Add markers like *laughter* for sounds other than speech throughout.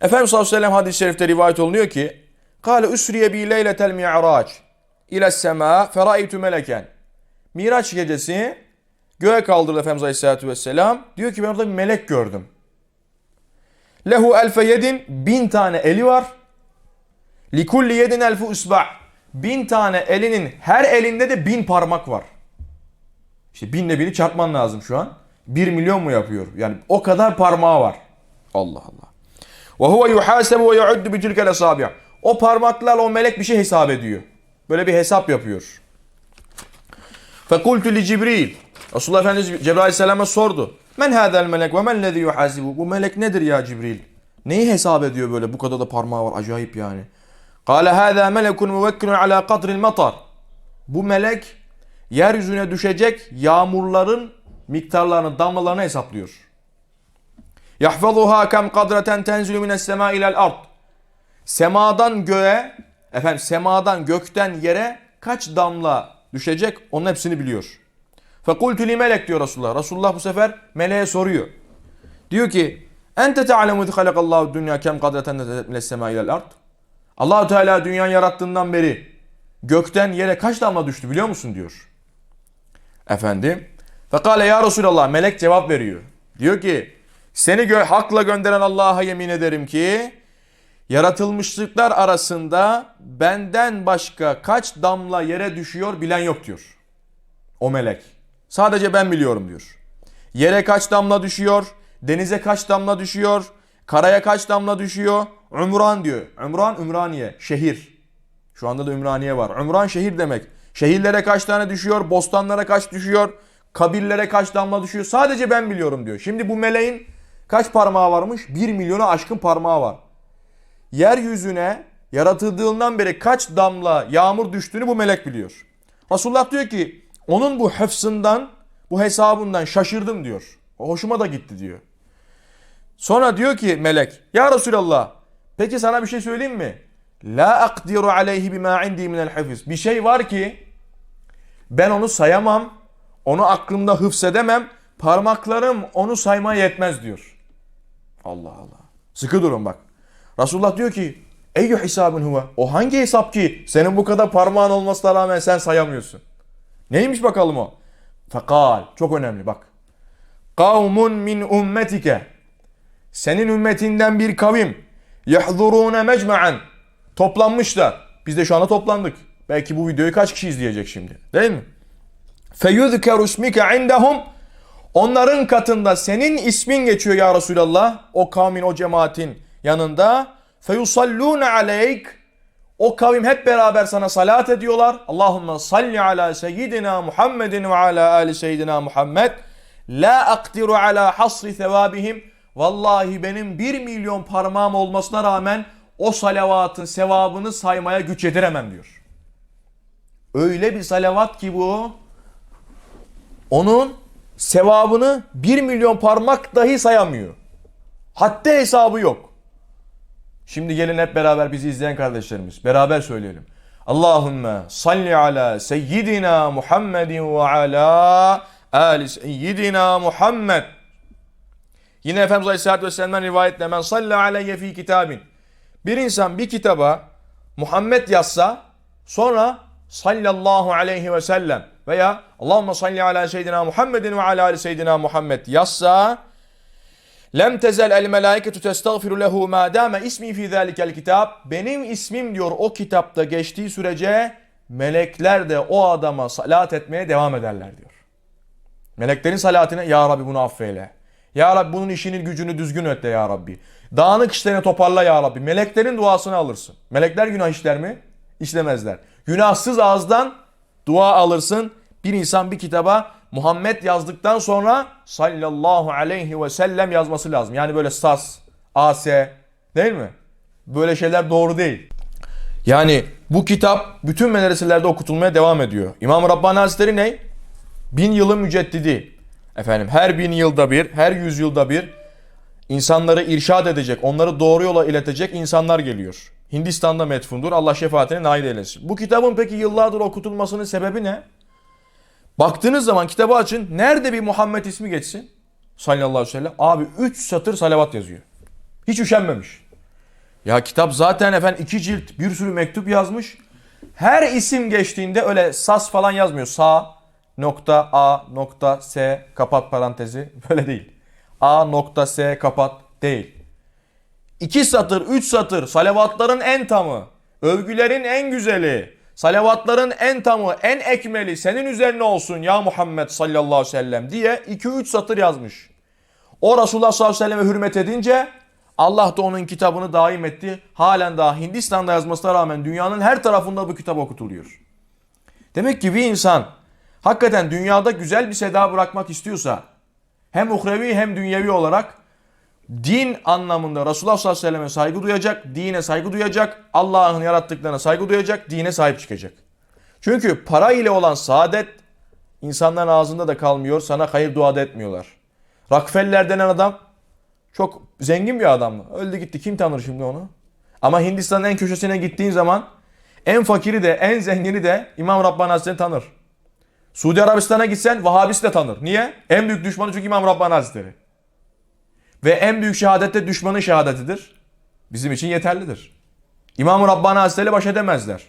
Efendimiz sallallahu aleyhi ve sellem hadis-i şerifte rivayet olunuyor ki Kale üsriye bi leyletel mi'raç ile sema feraitu meleken. Miraç gecesi göğe kaldırdı Efendimiz aleyhissalatü vesselam. Diyor ki ben orada bir melek gördüm. Lehu elfe yedin bin tane eli var. Likulli yedin elfu usba. Bin tane elinin her elinde de bin parmak var. İşte binle bini çarpman lazım şu an. Bir milyon mu yapıyor? Yani o kadar parmağı var. Allah Allah. Ve huve yuhasebu ve yu'uddu bi tilkel. O parmaklarla o melek bir şey hesap ediyor. Böyle bir hesap yapıyor. Fekultu li Cibril. Resulullah Efendimiz Cebrail Aleyhisselam'a sordu. Men hadel melek ve men lezi yuhasibu. Bu melek nedir ya Cibril? Neyi hesap ediyor böyle? Bu kadar da parmağı var. Acayip yani. Kale hâzâ melekun muvekkilun ala kadril matar. Bu melek yeryüzüne düşecek yağmurların miktarlarını, damlalarını hesaplıyor. Yahfazuha kem kadreten tenzilu mines sema ilel ard. Semadan göğe, efendim semadan gökten yere kaç damla düşecek onun hepsini biliyor. Fekultu li melek diyor Resulullah. Resulullah bu sefer meleğe soruyor. Diyor ki Ente te'alemu idh halakallahu dünya kem kadreten mines sema ilel ard. Allahu Teala dünyayı yarattığından beri gökten yere kaç damla düştü biliyor musun diyor. Efendim. Fekale ya Resulallah melek cevap veriyor. Diyor ki seni gö- hakla gönderen Allah'a yemin ederim ki yaratılmışlıklar arasında benden başka kaç damla yere düşüyor bilen yok diyor. O melek. Sadece ben biliyorum diyor. Yere kaç damla düşüyor, denize kaç damla düşüyor, karaya kaç damla düşüyor. Ümran diyor. Ümran, Ümraniye, şehir. Şu anda da Ümraniye var. Ümran şehir demek. Şehirlere kaç tane düşüyor, bostanlara kaç düşüyor, kabirlere kaç damla düşüyor. Sadece ben biliyorum diyor. Şimdi bu meleğin kaç parmağı varmış? 1 milyona aşkın parmağı var. Yeryüzüne yaratıldığından beri kaç damla yağmur düştüğünü bu melek biliyor. Resulullah diyor ki onun bu hıfzından, bu hesabından şaşırdım diyor. Hoşuma da gitti diyor. Sonra diyor ki melek, ya Resulallah peki sana bir şey söyleyeyim mi? La akdiru aleyhi bima indi minel hafız. Bir şey var ki ben onu sayamam, onu aklımda hıfzedemem, parmaklarım onu saymaya yetmez diyor. Allah Allah. Sıkı durun bak. Resulullah diyor ki Eyyü hesabın huve. O hangi hesap ki senin bu kadar parmağın olmasına rağmen sen sayamıyorsun. Neymiş bakalım o? Fekal. Çok önemli bak. Kavmun min ummetike. Senin ümmetinden bir kavim. Yahzurune mecma'an. Toplanmışlar. Biz de şu anda toplandık. Belki bu videoyu kaç kişi izleyecek şimdi. Değil mi? Feyuzkeru ismike indahum. Onların katında senin ismin geçiyor ya Resulallah. O kavmin, o cemaatin yanında. Feyusallune aleyk. O kavim hep beraber sana salat ediyorlar. Allahümme salli ala seyyidina Muhammedin ve ala ali seyyidina Muhammed. La akdiru ala hasri sevabihim. Vallahi benim bir milyon parmağım olmasına rağmen o salavatın sevabını saymaya güç yetiremem diyor. Öyle bir salavat ki bu. Onun sevabını bir milyon parmak dahi sayamıyor. Hatta hesabı yok. Şimdi gelin hep beraber bizi izleyen kardeşlerimiz beraber söyleyelim. Allahümme salli ala seyyidina Muhammedin ve ala ali seyyidina Muhammed. Yine Efendimiz Aleyhisselatü Vesselam'dan rivayetle men salli aleyye fi kitabin. Bir insan bir kitaba Muhammed yazsa sonra sallallahu aleyhi ve sellem veya Allahümme salli ala seyyidina Muhammedin ve ala ali seyyidina Muhammed yazsa Lem tezel el melaiketu testagfiru lehu ma dame ismi fi zalikel kitap. Benim ismim diyor o kitapta geçtiği sürece melekler de o adama salat etmeye devam ederler diyor. Meleklerin salatine ya Rabbi bunu affeyle. Ya Rabbi bunun işini gücünü düzgün et de ya Rabbi. Dağınık işlerini toparla ya Rabbi. Meleklerin duasını alırsın. Melekler günah işler mi? İşlemezler. Günahsız ağızdan dua alırsın. Bir insan bir kitaba Muhammed yazdıktan sonra sallallahu aleyhi ve sellem yazması lazım. Yani böyle sas, as değil mi? Böyle şeyler doğru değil. Yani bu kitap bütün medreselerde okutulmaya devam ediyor. İmam Rabbani Hazretleri ne? Bin yılın müceddidi. Efendim her bin yılda bir, her yüz yılda bir insanları irşad edecek, onları doğru yola iletecek insanlar geliyor. Hindistan'da metfundur. Allah şefaatine nail eylesin. Bu kitabın peki yıllardır okutulmasının sebebi ne? Baktığınız zaman kitabı açın. Nerede bir Muhammed ismi geçsin? Sallallahu aleyhi ve sellem. Abi 3 satır salavat yazıyor. Hiç üşenmemiş. Ya kitap zaten efendim iki cilt bir sürü mektup yazmış. Her isim geçtiğinde öyle sas falan yazmıyor. Sa nokta A nokta S kapat parantezi *laughs* böyle değil. A nokta S kapat değil. İki satır, üç satır salavatların en tamı, övgülerin en güzeli, salavatların en tamı, en ekmeli senin üzerine olsun ya Muhammed sallallahu aleyhi ve sellem diye iki üç satır yazmış. O Resulullah sallallahu aleyhi ve selleme hürmet edince Allah da onun kitabını daim etti. Halen daha Hindistan'da yazmasına rağmen dünyanın her tarafında bu kitap okutuluyor. Demek ki bir insan hakikaten dünyada güzel bir seda bırakmak istiyorsa hem uhrevi hem dünyevi olarak din anlamında Resulullah sallallahu aleyhi ve selleme saygı duyacak, dine saygı duyacak, Allah'ın yarattıklarına saygı duyacak, dine sahip çıkacak. Çünkü para ile olan saadet insanların ağzında da kalmıyor, sana hayır dua da etmiyorlar. Rockefeller denen adam çok zengin bir adam. Öldü gitti. Kim tanır şimdi onu? Ama Hindistan'ın en köşesine gittiğin zaman en fakiri de en zengini de İmam Rabbani Hazretleri tanır. Suudi Arabistan'a gitsen Vahabisi de tanır. Niye? En büyük düşmanı çünkü İmam Rabbani Hazretleri. Ve en büyük şehadet de düşmanın şehadetidir. Bizim için yeterlidir. İmam-ı Rabbani Hazretleri baş edemezler.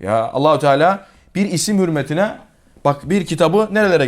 Ya Allahu Teala bir isim hürmetine bak bir kitabı nerelere